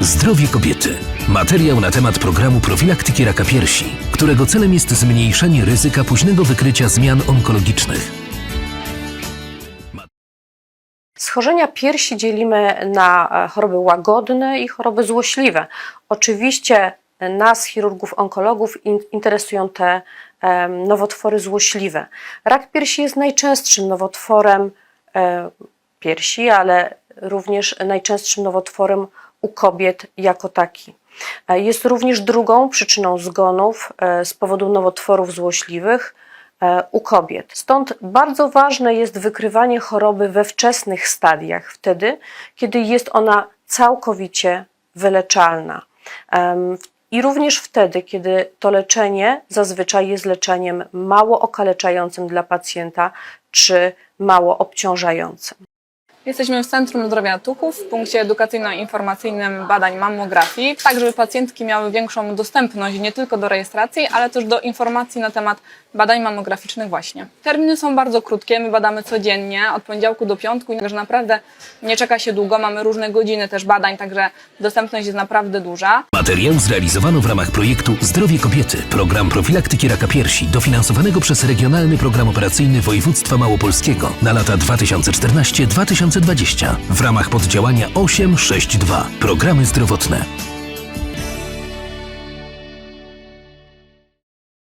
Zdrowie kobiety. Materiał na temat programu profilaktyki raka piersi, którego celem jest zmniejszenie ryzyka późnego wykrycia zmian onkologicznych. Schorzenia piersi dzielimy na e, choroby łagodne i choroby złośliwe. Oczywiście nas, chirurgów, onkologów, in- interesują te nowotwory złośliwe. Rak piersi jest najczęstszym nowotworem e, piersi, ale również najczęstszym nowotworem u kobiet jako taki. E, Jest również drugą przyczyną zgonów e, z powodu nowotworów złośliwych e, u kobiet. Stąd bardzo ważne jest wykrywanie choroby we wczesnych stadiach, wtedy, kiedy jest ona całkowicie wyleczalna. I również wtedy, kiedy to leczenie zazwyczaj jest leczeniem mało okaleczającym dla pacjenta czy mało obciążającym. Jesteśmy w Centrum Zdrowia Tuków w punkcie edukacyjno-informacyjnym badań mammografii, tak żeby pacjentki miały większą dostępność nie tylko do rejestracji, ale też do informacji na temat badań mammograficznych właśnie. Terminy są bardzo krótkie, my badamy codziennie, od poniedziałku do piątku, także naprawdę nie czeka się długo, mamy różne godziny też badań, także dostępność jest naprawdę duża. Materiał zrealizowano w ramach projektu Zdrowie kobiety, program profilaktyki raka piersi, dofinansowanego przez Regionalny Program Operacyjny Województwa Małopolskiego na lata 2014-2020 w ramach poddziałania 862 Programy zdrowotne.